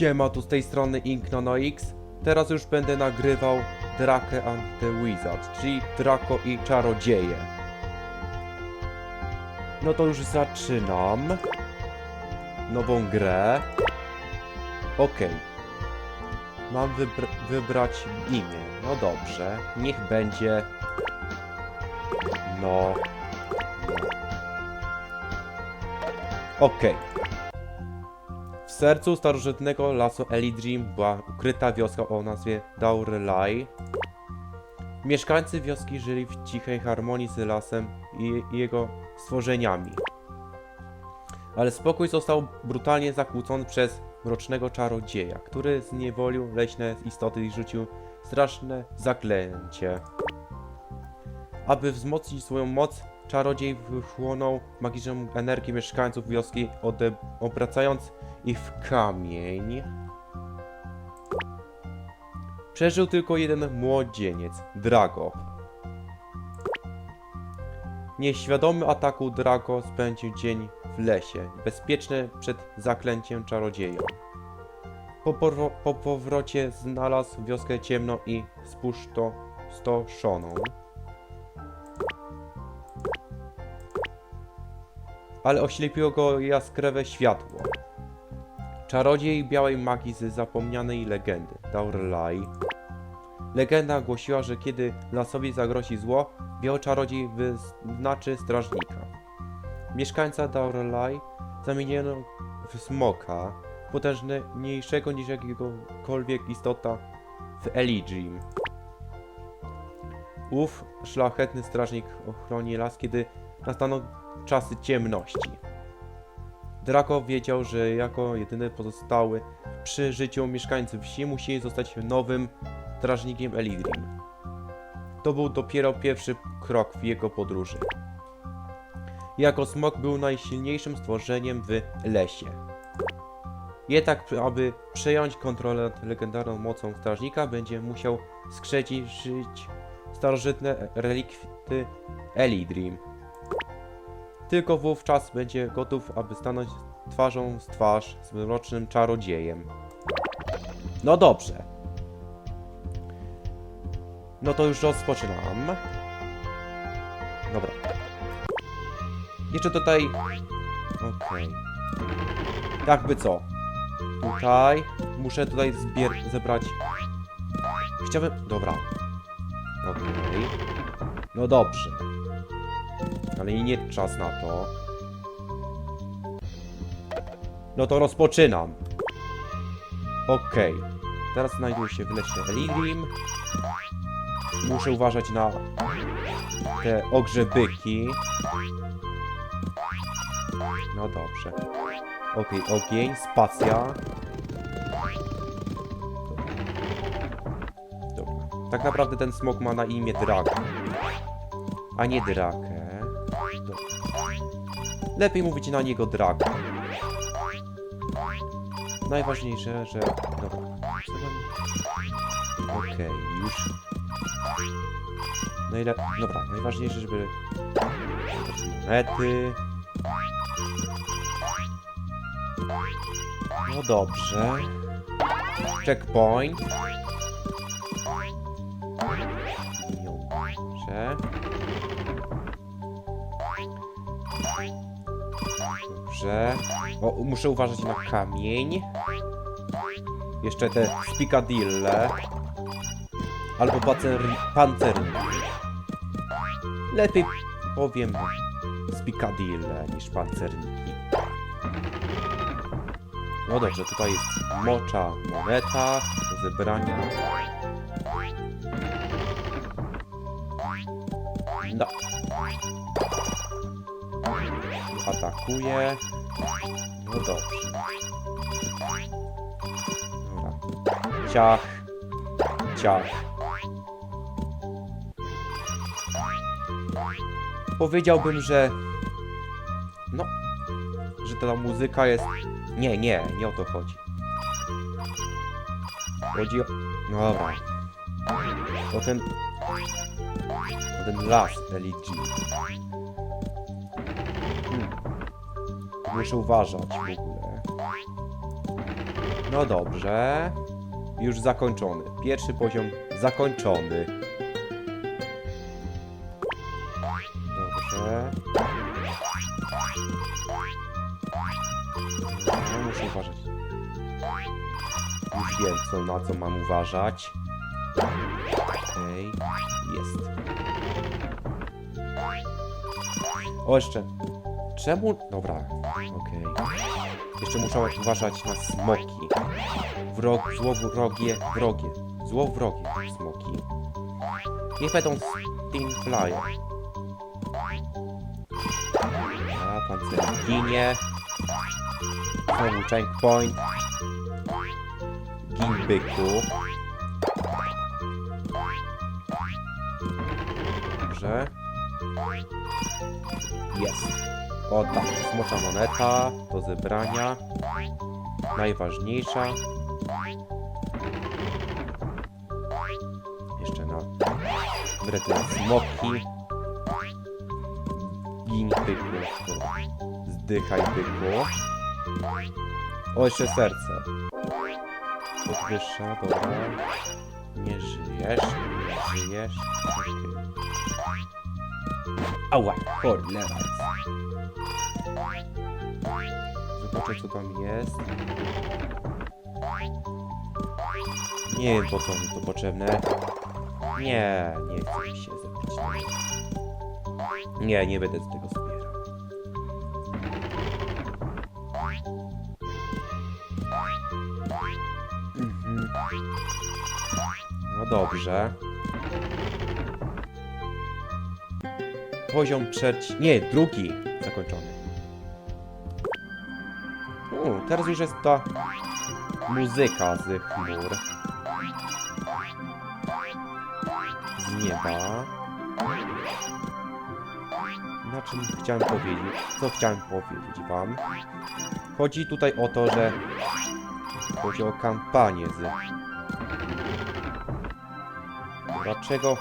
Siema, tu z tej strony Inknonoix. Teraz już będę nagrywał Drake and the Wizard, czyli Draco i Czarodzieje. No to już zaczynam. Nową grę. Okej. Mam wybr wybrać imię. No dobrze. Niech będzie... No... no. Sercu starożytnego lasu Elidrim była ukryta wioska o nazwie Daurlai. Mieszkańcy wioski żyli w cichej harmonii z lasem i jego stworzeniami. Ale spokój został brutalnie zakłócony przez mrocznego czarodzieja, który zniewolił leśne istoty i rzucił straszne zaklęcie. Aby wzmocnić swoją moc, czarodziej wychłonął magiczną energię mieszkańców wioski, obracając ich w kamień. Przeżył tylko jeden młodzieniec, Drago. Nieświadomy ataku Drago spędził dzień w lesie, bezpieczny przed zaklęciem czarodzieja. Po, po powrocie znalazł wioskę ciemną i spustoszoną. Ale oślepiło go jaskrawe światło. Czarodziej białej magii z zapomnianej legendy, Daurlai. Legenda głosiła, że kiedy lasowi zagrozi zło, biały czarodziej wyznaczy strażnika. Mieszkańca Daurlai zamieniono w smoka, potężniejszego niż jakiegokolwiek istota w Eligim. Ów szlachetny strażnik ochroni las, kiedy nastaną czasy ciemności. Draco wiedział, że jako jedyny pozostały przy życiu mieszkańcy wsi musi zostać nowym strażnikiem Elidrim. To był dopiero pierwszy krok w jego podróży. Jako smok był najsilniejszym stworzeniem w lesie. Jednak, aby przejąć kontrolę nad legendarną mocą strażnika, będzie musiał skrzecić starożytne relikty Elidrim. Tylko wówczas będzie gotów, aby stanąć twarzą z twarz z mrocznym czarodziejem. No dobrze. No to już rozpoczynam. Dobra. Jeszcze tutaj... Okej. Jakby co? Tutaj... Muszę tutaj zbier- zebrać... Chciałbym... Dobra. Okej. No dobrze. Ale nie czas na to. No to rozpoczynam. Okej. Teraz znajduję się w lesie Elidrim. Muszę uważać na te ogrzebyki. No dobrze. Okej, ogień, spacja. Dobra. Tak naprawdę ten smok ma na imię Drago. A nie Drakę. Lepiej mówić na niego Drago. Najważniejsze, że... Dobra. Okej, już. Najle... Dobra, najważniejsze, żeby... Monety. No dobrze. Checkpoint. Dobrze. Dobrze. Muszę uważać na kamień. Jeszcze te spikadille. Albo pancerniki. Lepiej powiem spikadille niż pancerniki. No dobrze, tutaj jest mocza moneta zebrania. No. Atakuje. No dobrze. Dobra. Ciach. Ciach. Powiedziałbym, że... No. Że ta muzyka jest... Nie, nie, nie o to chodzi. Chodzi o... No dobra. O ten... O ten las LG. Muszę uważać w ogóle. No dobrze. Już zakończony. Pierwszy poziom zakończony. Dobrze. No, muszę uważać. Już wiem, co, na co mam uważać. Okej, jest. O, jeszcze. Czemu? Dobra, okej. Jeszcze muszę uważać na smoki. Wrog, złowrogie, wrogie. Złowrogie smoki. Niech będą Steam Flyer. A, pancerz ginie. Znowu checkpoint. Gin byku. Dobrze. Jest. O tak, smocza moneta do zebrania. Najważniejsza. Jeszcze na wrety smoki. Gin. Dobra. Zdychaj byku. O, jeszcze serce. Podwyższa, dobra. Nie żyjesz, nie żyjesz. Okej. Ała, cholera. Zobaczę co tam jest. Nie wiem po co mi to potrzebne. Nie, nie chcę mi się zabić. Nie, nie będę z tego zbierał. Mhm. No dobrze. Poziom trzeci. Nie, drugi zakończony. U, teraz już jest ta muzyka z chmur. Z nieba. Na czym chciałem powiedzieć? Co chciałem powiedzieć wam? Chodzi tutaj o to, że chodzi o kampanię z... Dlaczego?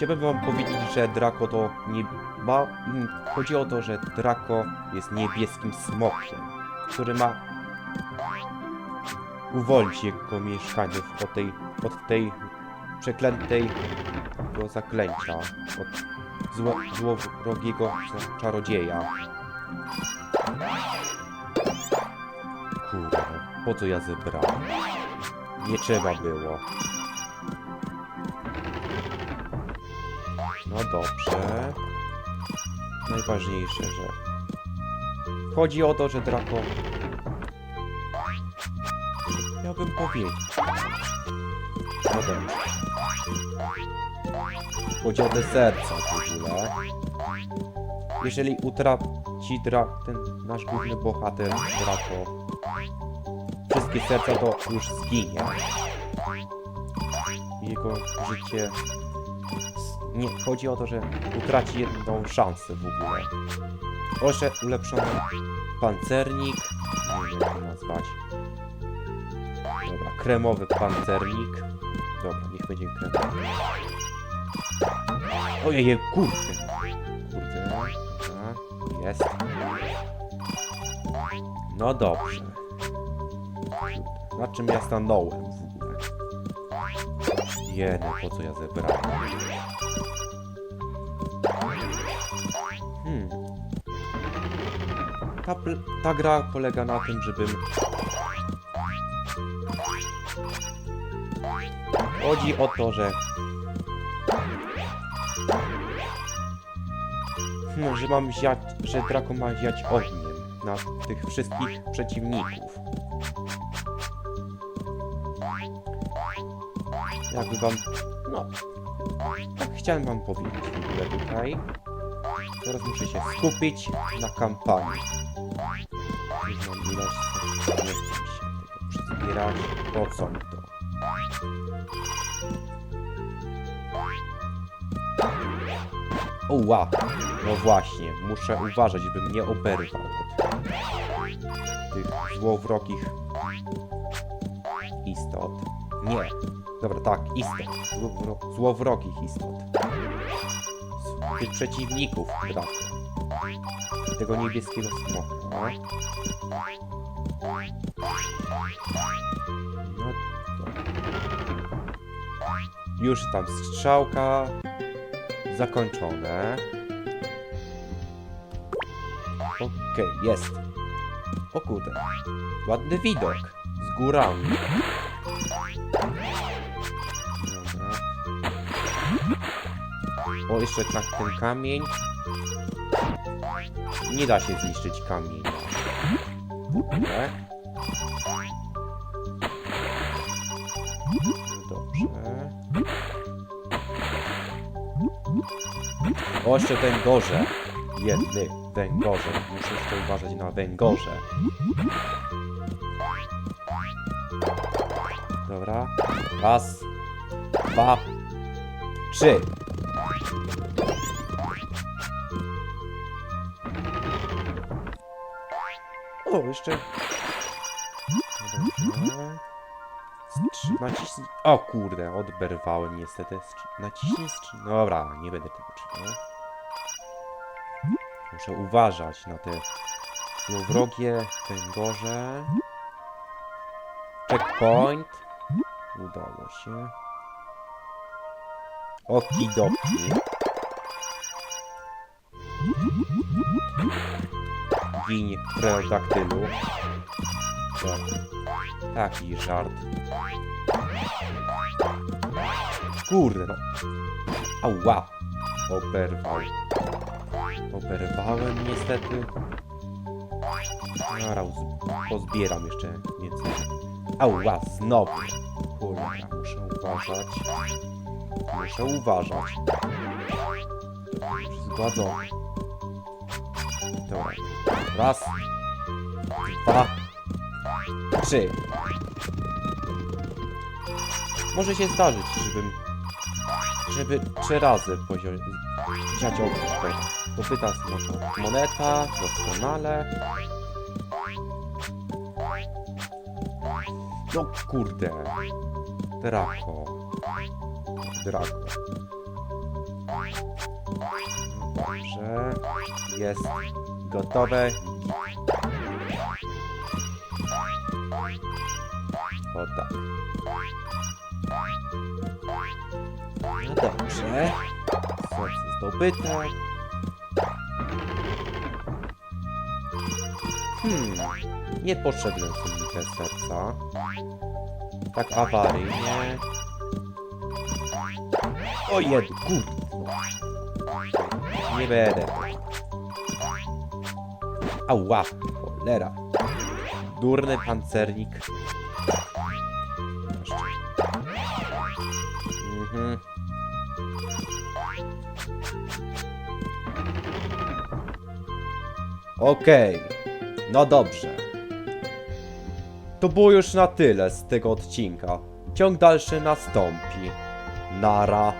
Chciałbym wam powiedzieć, że Draco to nie... Ma... mm, Chodzi o to, że Draco jest niebieskim smokiem, który ma uwolnić jego mieszkańców od tej, od tej przeklętej tego zaklęcia, od zło, złowrogiego czarodzieja. Kurde, po co ja zebrałem? Nie trzeba było. No dobrze. Najważniejsze, że... Chodzi o to, że Draco... Miałbym powiedzieć. No dobrze. Chodzi o te serca w ogóle. Jeżeli utraci dra ten nasz główny bohater Draco wszystkie serca, to już zginie. Jego życie... Nie, chodzi o to, że utraci jedną szansę w ogóle. Jeszcze ulepszony pancernik. Nie wiem jak nazwać. Dobra, kremowy pancernik. Dobra, niech będzie kremowy. Ojej, kurde. Kurde. Dobra, jest. No dobrze. Na czym ja stanąłem w ogóle? Jeny, po co ja zebrałem? Ta, ta gra polega na tym, żebym... Chodzi o to, że... No, że mam ziać, że Draco ma ziać ogniem na tych wszystkich przeciwników. Jakby wam... No... Tak chciałem wam powiedzieć w ogóle tutaj. Teraz muszę się skupić na kampanii. Mam ilość, nie chcę się tego przezbierać. Po co mi to? Oła! No właśnie, muszę uważać, bym nie oberwał od tych złowrogich istot. Nie. Dobra, tak, istot. Złowro złowrogich istot. Z tych przeciwników, brak. Tego niebieskiego smoka. No. Już tam strzałka. Zakończone. Okej, jest. O kurde. Ładny widok. Z górami. O, jeszcze tak ten kamień. Nie da się zniszczyć kamienia. No Dobrze. O, jeszcze węgorze. Jedny węgorze. Muszę jeszcze uważać na węgorze. Dobra. Raz, dwa, trzy. O, jeszcze. Dobrze. Naciśnij. O kurde, odberwałem niestety. Naciśnij strzy... Dobra, nie będę tego czytał. Muszę uważać na te złowrogie węgorze. Checkpoint. Udało się. Okidoki. Gin pterodaktylu. Dobra. Taki żart. Kurde no. Ała. Oberwał. Oberwałem niestety. Uz- pozbieram jeszcze więcej. Ała, znowu. Kurde, muszę uważać. Muszę uważać. Zgładzony. Dobra. Raz. Dwa. Trzy. Może się zdarzyć, żebym... Żeby trzy razy poziom... Dziadzio... Dopyta smocza. Moneta. Doskonale. No kurde. Drako. Drako. Dobrze. Jest gotowe. O tak. No dobrze. Serce zdobyte. Hmm. Niepotrzebne są mi te serca. Tak awaryjnie. O jed, kurde. Nie będę. Ała, cholera. Durny pancernik. Okej. No dobrze. To było już na tyle z tego odcinka. Ciąg dalszy nastąpi. Nara.